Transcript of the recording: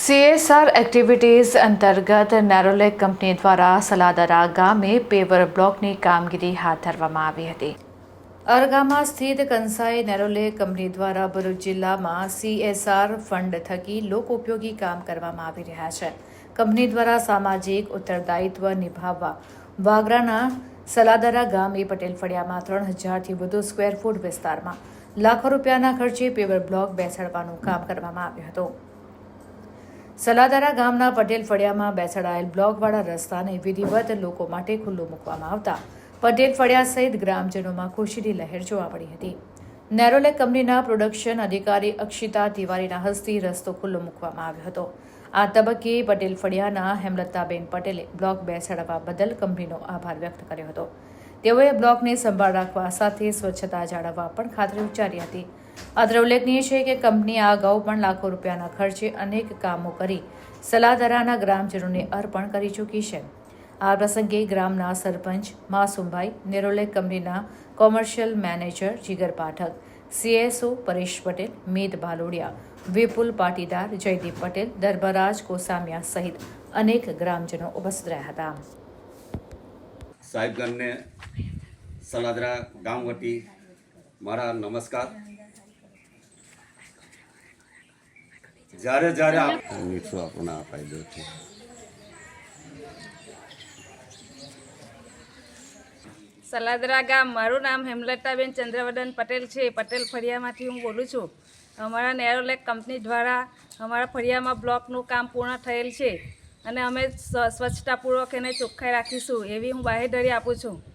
CSR activities અંતર્ગત Nerolac company દ્વારા સલાદરા ગામે પેવર બ્લોકની કામગીરી હાથ ધરવામાં આવી હતી. અરગામા સ્થિત કંસાઈ નેરોલેક કંપની દ્વારા ભરૂચ જિલ્લામાં સીએસઆર ફંડ થકી લોક ઉપયોગી કામ કરવામાં આવી રહ્યા છે. કંપની દ્વારા સામાજિક ઉત્તરદાયિત્વ નિભાવવા વાગરાના સલાદરા ગામ પટેલ ફળિયામાં ત્રણ હજારથી વધુ સ્ક્વેર ફૂટ વિસ્તારમાં લાખો રૂપિયાના ખર્ચે પેવર બ્લોક બેસાડવાનું કામ કરવામાં આવ્યું હતું. સલાદરા ગામના પટેલ ફળિયામાં બેસાડાયેલ બ્લોકવાળા રસ્તાને વિધિવત લોકો માટે ખુલ્લું મૂકવામાં આવતા પટેલ ફળિયા સહિત ગ્રામજનોમાં ખુશીની લહેર જોવા મળી હતી. નેરોલેક કંપનીના પ્રોડક્શન અધિકારી અક્ષિતા તિવારીના હસ્તી રસ્તો ખુલ્લો મૂકવામાં આવ્યો હતો. આ તબક્કે પટેલ ફળિયાના હેમલતાબેન પટેલે બ્લોક બેસાડવા બદલ કંપનીનો આભાર વ્યક્ત કર્યો હતો. તેઓએ બ્લોકને સંભાળ રાખવા સાથે સ્વચ્છતા જાળવવા પણ ખાતરી ઉચ્ચારી હતી. અત્રે ઉલ્લેખનીય છે કે કંપની આ અગાઉ પણ લાખો રૂપિયાના ખર્ચે અનેક કામો કરી સલાદરાના ગ્રામજનોને અર્પણ કરી ચૂકી છે. આ પ્રસંગે ગ્રામના સરપંચ માસુમભાઈ નેરોલેક કંપનીના commercial manager Jigar Pathak, CSO Paresh Patel, Meet Bhalodiya Vipul Patidar, Jaydeep Patel, Darbaraj Kosamiya સહિત અનેક ગ્રામજનો ઉપસ્થિત રહ્યા હતા. સાહેબગંજને સલાદરા ગામ વતી મારા નમસ્કાર. જ્યારે જ્યારે મીઠું આપણને આ ફાયદો છે. સલાદરા ગામ મારું નામ હેમલતાબેન ચંદ્રવદન પટેલ છે. પટેલ ફળિયામાંથી હું બોલું છું. અમારા નેરોલેક કંપની દ્વારા અમારા ફળિયામાં બ્લોકનું કામ પૂર્ણ થયેલ છે. અને અમે સ્વ- સ્વચ્છતાપૂર્વક એને ચોખ્ખાઈ રાખીશું. એવી હું બાહેધરી આપું છું.